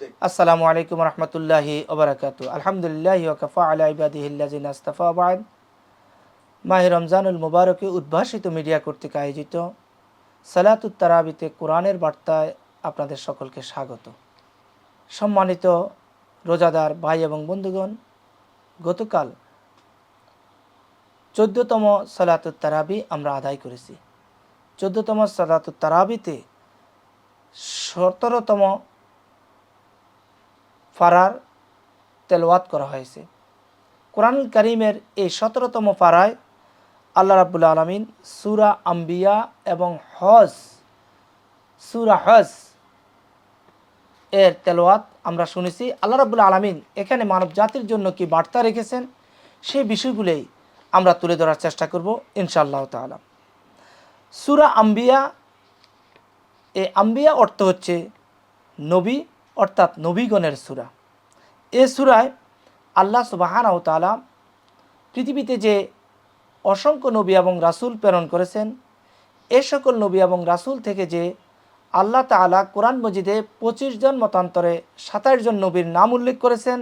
আসসালামু আলাইকুম রহমতুল্লাহি ওবরাকাতু আলহামদুলিল্লাহ ওকফা আলা ইবাদিহিল্লাজিন আস্তাফা আবাদ মাহি রমজানুল মুবারকে উদ্ভাসিত মিডিয়া কর্তৃক আয়োজিত সালাতুত তারাবিতে কোরআনের বার্তায় আপনাদের সকলকে স্বাগত। সম্মানিত রোজাদার ভাই এবং বন্ধুগণ, গতকাল চোদ্দতম সালাতুত তারাবি আমরা আদায় করেছি। চোদ্দতম সালাতুত তারাবিতে সতেরোতম ফারার তেলওয়াত করা হয়েছে। কোরআন করিমের এই সতেরোতম ফারায় আল্লাহ রাবুল আলমিন সুরা আম্বিয়া এবং হজ, সুরা হজ এর তেলোয়াত আমরা শুনেছি। আল্লাহ রাবুল আলমিন এখানে মানব জাতির জন্য কি বার্তা রেখেছেন সেই বিষয়গুলোই আমরা তুলে ধরার চেষ্টা করব ইনশাআল্লাহ তাআলা। সুরা আম্বিয়া এ আম্বিয়া অর্থ হচ্ছে নবী অর্থাৎ নবীগণের সুরা। এ সুরায় আল্লাহ সুবাহান তালা পৃথিবীতে যে অসংখ্য নবী এবং রাসূল প্রেরণ করেছেন, এ সকল নবী এবং রাসূল থেকে যে আল্লাহ তাআলা কোরআন মজিদে পঁচিশ জন মতান্তরে সাতাশ জন নবীর নাম উল্লেখ করেছেন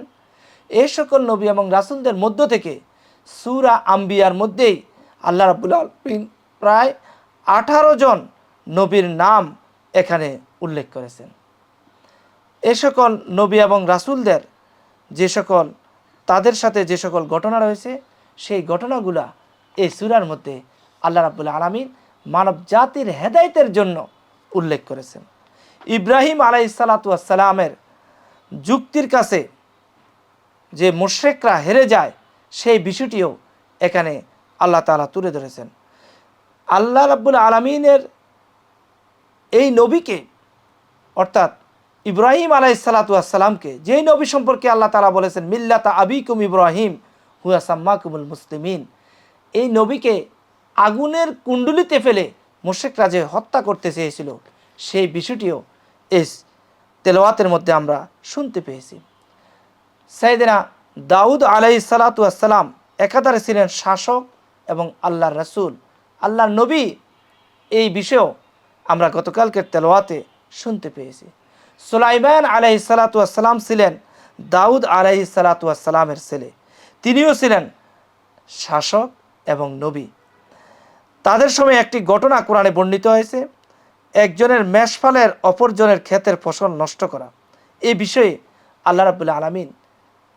এই সকল নবী এবং রাসুলদের মধ্য থেকে সুরা আম্বিয়ার মধ্যেই আল্লাহ রাবুল আলমিন প্রায় আঠারো জন নবীর নাম এখানে উল্লেখ করেছেন। এ সকল নবী এবং রাসূলদের যে সকল, তাদের সাথে যে সকল ঘটনা রয়েছে, সেই ঘটনাগুলা এই সুরার মধ্যে আল্লাহ রাবুল আলমিন মানব জাতির হেদায়তের জন্য উল্লেখ করেছেন। ইব্রাহিম আলাই সালাতামের যুক্তির কাছে যে মুশ্রেকরা হেরে যায়, সেই বিষয়টিও এখানে আল্লাহ তালা তুলে ধরেছেন। আল্লাহ রাব্বুল আলমিনের এই নবীকে অর্থাৎ ইব্রাহিম আলাই সালাতামকে যেই নবী সম্পর্কে আল্লাহ তালা বলেছেন, মিল্লাতা আবিকুম ইব্রাহিম, হুয়া সাম্মাকুমুল মুসলিমিন। এই নবীকে আগুনের কুণ্ডুলিতে ফেলে মুশেকরা যে হত্যা করতে চেয়েছিল, সেই বিষয়টিও এই তেলোয়াতের মধ্যে আমরা শুনতে পেয়েছি। সাইদিনা দাউদ আলাই সালাতাম একাধারে ছিলেন শাসক এবং আল্লাহর রসুল। আল্লাহর নবী এই বিষয়েও আমরা গতকালকের তেলোয়াতে শুনতে পেয়েছি। সুলাইমান আলাই সালাতাম ছিলেন দাউদ আলাই সালাতামের ছেলে। তিনিও ছিলেন শাসক এবং নবী। তাদের সময় একটি ঘটনা কোরআনে বর্ণিত হয়েছে, একজনের মেষফালের অপরজনের ক্ষেতের ফসল নষ্ট করা। এই বিষয়ে আল্লাহ রাবুল্লাহ আলমিন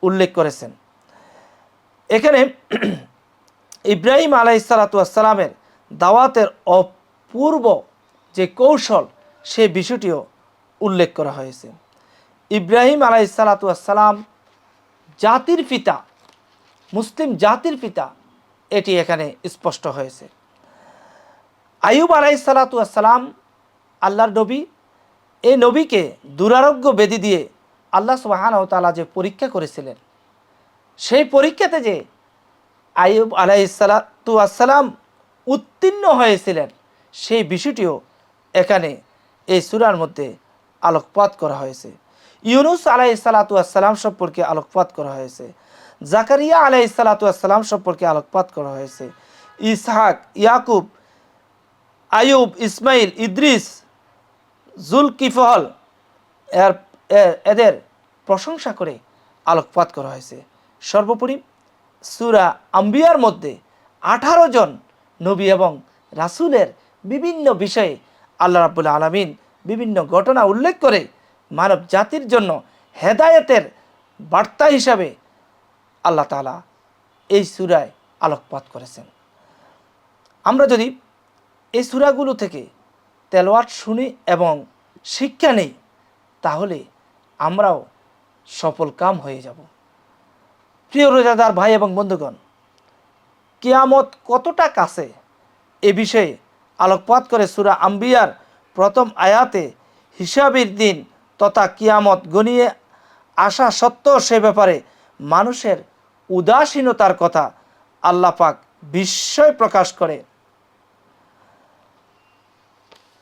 উল্লেখ করেছেন। এখানে ইব্রাহিম আলাই সালাতামের দাওয়াতের অপূর্ব যে কৌশল, সে বিষয়টিও উল্লেখ করা হয়েছে। ইব্রাহিম আলাই সালাতাম জাতির পিতা, মুসলিম জাতির পিতা, এটি এখানে স্পষ্ট হয়েছে। আয়ুব আলাই সালাতাম আল্লাহর নবী এই নবীকে দুরারোগ্য বেদি দিয়ে আল্লাহ সুবাহান তালা যে পরীক্ষা করেছিলেন, সেই পরীক্ষাতে যে আয়ুব আলাই সালাতাম উত্তীর্ণ হয়েছিলেন, সেই বিষয়টিও এখানে এই সুরার মধ্যে আলোকপাত করা হয়েছে। ইউনুস আলাই সালাতাম সম্পর্কে আলোকপাত করা হয়েছে। জাকারিয়া আলাই সালাতাম সম্পর্কে আলোকপাত করা হয়েছে। ইসহাক, ইয়াকুব আয়ুব ইসমাইল, ইদ্রিস, জুলকিফল, এর এদের প্রশংসা করে আলোকপাত করা হয়েছে। সর্বোপরি সুরা আম্বিয়ার মধ্যে আঠারো জন নবী এবং রাসুলের বিভিন্ন বিষয়ে আল্লাহ রাবুল আলমিন বিভিন্ন ঘটনা উল্লেখ করে মানব জাতির জন্য হেদায়েতের বার্তা হিসাবে আল্লাহ তালা এই সুরায় আলোকপাত করেছেন। আমরা যদি এই সুরাগুলো থেকে তেলোয়াট শুনি এবং শিক্ষা নেই, তাহলে আমরাও সফল কাম হয়ে যাব। প্রিয় রোজাদার ভাই এবং বন্ধুগণ, কিয়ামত কতটা কাছে এ বিষয়ে আলোকপাত করে সুরা আম্বিয়ার প্রথম আয়াতে হিসাবের দিন তথা কিয়ামত গনিয়ে আসা সত্ত্বেও সে ব্যাপারে মানুষের উদাসীনতার কথা আল্লাপাক বিস্ময় প্রকাশ করে।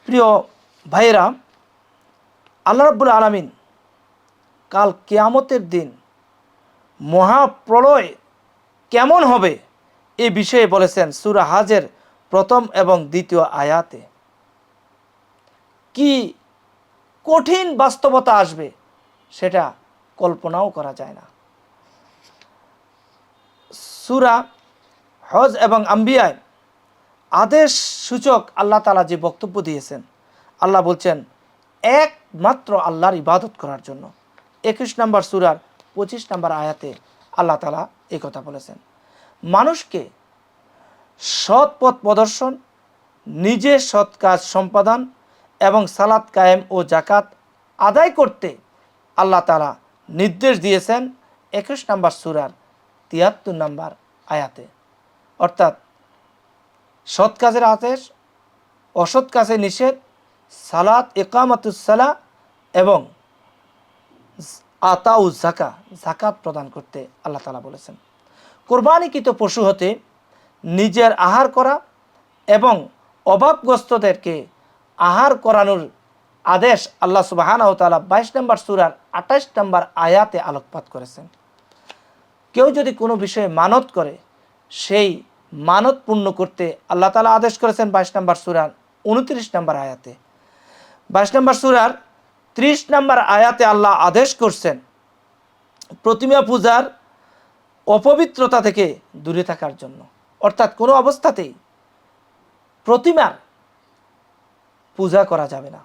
প্রিয় ভাইয়েরা, আল্লাহ রাব্বুল আলমিন কাল কেয়ামতের দিন মহাপ্রলয় কেমন হবে এ বিষয়ে বলেছেন সুরা হাজের প্রথম এবং দ্বিতীয় আয়াতে। কি কঠিন বাস্তবতা আসবে সেটা কল্পনাও করা যায় না। সুরা হজ এবং আম্বিয়ায় আদেশ সূচক আল্লাহ তালা যে বক্তব্য দিয়েছেন, আল্লাহ বলছেন, একমাত্র আল্লাহর ইবাদত করার জন্য। একুশ নম্বর সুরার পঁচিশ নম্বর আয়াতে আল্লাহ তালা কথা বলেছেন, মানুষকে সৎ পথ প্রদর্শন নিজে সৎ কাজ সম্পাদন এবং সালাত কায়েম ও জাকাত আদায় করতে আল্লাহ তালা নির্দেশ দিয়েছেন একুশ নম্বর সুরার তিয়াত্তর নম্বর আয়াতে। অর্থাৎ সৎ কাজের আদেশ, অসৎ কাজে নিষেধ, সালাত একামাতুসালা এবং আতাউ জাকা জাকাত প্রদান করতে আল্লাহ তালা বলেছেন। কোরবানিকৃত পশু হতে নিজের আহার করা এবং অভাবগ্রস্তদেরকে আহার করানোর আদেশ আল্লাহ সুবাহানা ও বাইশ নম্বর সুরার আঠাশ নম্বর আয়াতে আলোকপাত করেছেন। কেউ যদি কোনো বিষয়ে মানত করে, সেই মানত পূর্ণ করতে আল্লাহ তালা আদেশ করেছেন বাইশ নম্বর সুরার উনত্রিশ নম্বর আয়াতে। বাইশ নম্বর সুরার ত্রিশ নম্বর আয়াতে আল্লাহ আদেশ করছেন, প্রতিমা পূজার অপবিত্রতা থেকে দূরে থাকার জন্য। অর্থাৎ কোনো অবস্থাতেই প্রতিমার পূজা করা যাবে না।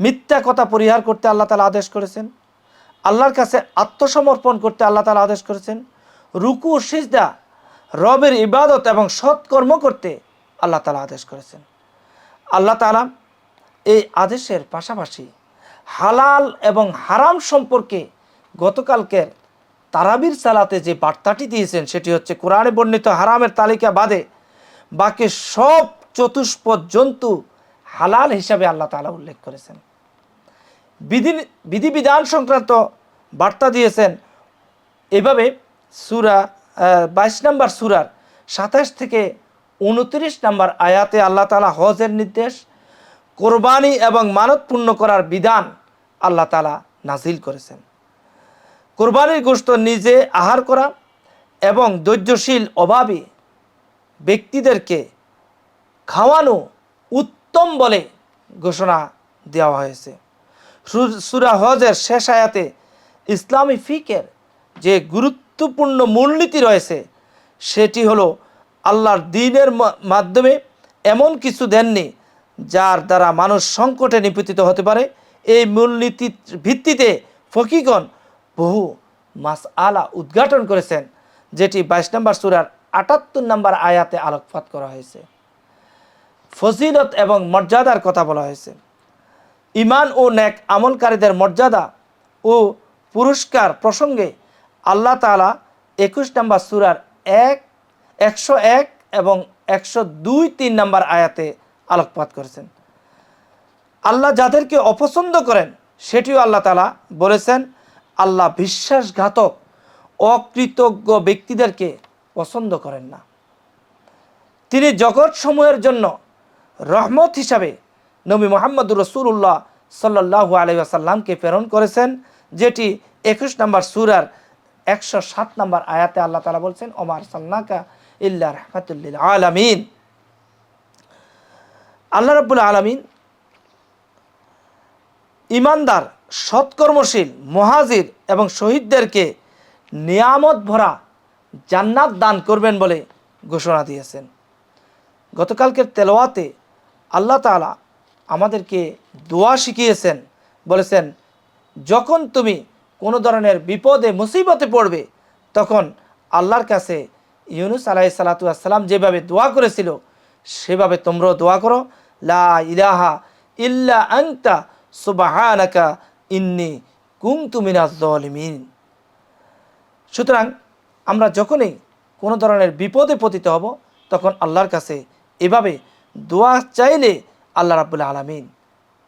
মিথ্যা কথা পরিহার করতে আল্লাহ তালা আদেশ করেছেন। আল্লাহর কাছে আত্মসমর্পণ করতে আল্লাহ তালা আদেশ করেছেন। রুকু, সিজদা, রবের ইবাদত এবং সৎকর্ম করতে আল্লাহ তালা আদেশ করেছেন। আল্লাহ তালা এই আদেশের পাশাপাশি হালাল এবং হারাম সম্পর্কে গতকালকের তারাবির সালাতে যে বার্তাটি দিয়েছেন, সেটি হচ্ছে কোরআনে বর্ণিত হারামের তালিকা বাদে বাকি সব চতুষ্পদ জন্তু হালাল হিসাবে আল্লাহ তালা উল্লেখ করেছেন। বিধি, বিধিবিধান সংক্রান্ত বার্তা দিয়েছেন। এভাবে সুরা বাইশ নম্বর সুরার সাতাশ থেকে উনত্রিশ নম্বর আয়াতে আল্লাহ তালা হজের নির্দেশ, কোরবানি এবং মানত পূর্ণ করার বিধান আল্লাহ তালা নাজিল করেছেন। কোরবানির গোস্ত নিজে আহার করা এবং ধৈর্যশীল অভাবী ব্যক্তিদেরকে খাওয়ানো উত্তম বলে ঘোষণা দেওয়া হয়েছে। সূরা হজের শেষ আয়াতে ইসলামী ফিকের যে গুরুত্বপূর্ণ মূলনীতি রয়েছে, সেটি হলো আল্লাহর দিনের মাধ্যমে এমন কিছু দেননি যার দ্বারা মানুষ সংকটে নিপতিত হতে পারে। এই মূলনীতির ভিত্তিতে ফকিগণ বহু মাস আলা উদ্ঘাটন করেছেন, যেটি বাইশ নম্বর সুরার আটাত্তর নম্বর আয়াতে আলোকপাত করা হয়েছে। ফজিলত এবং মর্যাদার কথা বলা হয়েছে। ইমান ও ন্যাক আমলকারীদের মর্যাদা ও পুরস্কার প্রসঙ্গে আল্লাহ তালা একুশ নম্বর সুরার এক, একশো এক এবং একশো দুই তিন নম্বর আয়াতে আলোকপাত করেছেন। আল্লাহ যাদেরকে অপছন্দ করেন, সেটিও আল্লাহ তালা বলেছেন, আল্লাহ বিশ্বাসঘাতক, অকৃতজ্ঞ ব্যক্তিদেরকে পছন্দ করেন না। তিনি জগৎ সমূহের জন্য রহমত হিসাবে নবী মোহাম্মদ রসুল্লাহ সাল্লাহ আলহাসাল্লামকে প্রেরণ করেছেন, যেটি একুশ নম্বর সুরার একশো সাত নম্বর আয়াতে আল্লাহ তালা বলছেন ওমার সাল্লাকা ইল্লা রহমতুল্লিল আলমিন। আল্লাহ রব্বুল আলমিন ইমানদার সৎকর্মশীল, মহাজির এবং শহীদদেরকে নিয়ামত ভরা জান্নাত দান করবেন বলে ঘোষণা দিয়েছেন। গতকালকের তেলোয়াতে আল্লাহ তাআলা আমাদেরকে দোয়া শিখিয়েছেন, বলেছেন, যখন তুমি কোনো ধরনের বিপদে, মুসিবতে পড়বে, তখন আল্লাহর কাছে ইউনুস আলাহি সালাতু আসসালাম যেভাবে দোয়া করেছিল, সেভাবে তোমরাও দোয়া করো। লা ইলাহা ইল্লা আংতা সুবাহানাকা ইন্নি কুংতু মিনাজ জলিমিন সুতরাং আমরা যখনই কোনো ধরনের বিপদে পতিত হব, তখন আল্লাহর কাছে এভাবে দোয়া চাইলে আল্লাহ রাবুল আলমিন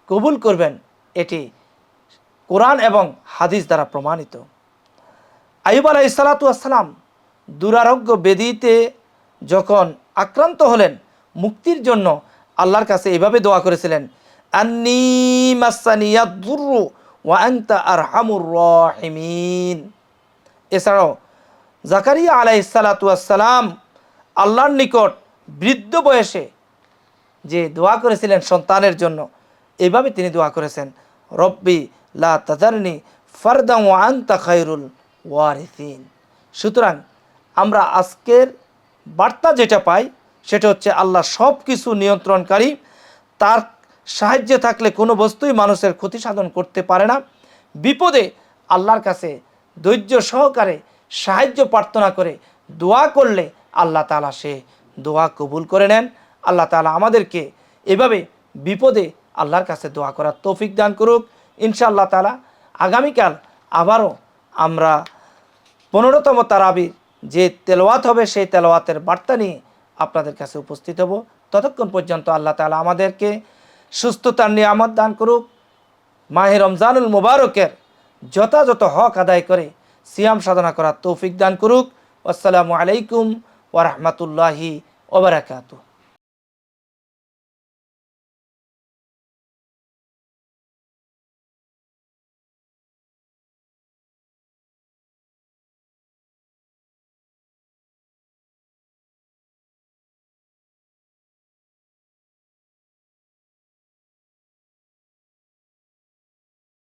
কবুল করবেন। এটি কোরআন এবং হাদিস দ্বারা প্রমাণিত। আইব আলাহ সালাতু আসসালাম দুরারোগ্য বেদিতে যখন আক্রান্ত হলেন, মুক্তির জন্য আল্লাহর কাছে এভাবে দোয়া করেছিলেন এছাড়াও জাকারিয়া আলাই সালাতাম আল্লাহর নিকট বৃদ্ধ বয়সে যে দোয়া করেছিলেন সন্তানের জন্য, এভাবে তিনি দোয়া করেছেন, রব্বি লা তাজারনি ফারদাম ও আন্তা খাইরুল ওয়ারিসিন। সুতরাং আমরা আজকের বার্তা যেটা পাই, সেটা হচ্ছে আল্লাহ সব কিছু নিয়ন্ত্রণকারী, তার সাহায্যে থাকলে কোনো বস্তুই মানুষের ক্ষতি সাধন করতে পারে না। বিপদে আল্লাহর কাছে ধৈর্য সহকারে সাহায্য প্রার্থনা করে দোয়া করলে আল্লাহ তালা সে দোয়া কবুল করে নেন। আল্লাহ তালা আমাদেরকে এভাবে বিপদে আল্লাহর কাছে দোয়া করার তৌফিক দান করুক। ইনশাআল্লাহ তালা আগামীকাল আবারও আমরা পনেরোতম তারাবির যে তেলোয়াত হবে, সেই তেলোয়াতের বার্তা নিয়ে আপনাদের কাছে উপস্থিত হব। ততক্ষণ পর্যন্ত আল্লাহ তালা আমাদেরকে সুস্থতার নিয়ে নিয়ামত দান করুক। মাহে রমজানুল মুবারকের যথাযথ হক আদায় করে সিয়াম সাধনা করার তৌফিক দান করুক। আসসালামু আলাইকুম ওরহমতুল্লাহি ওবরাকাতু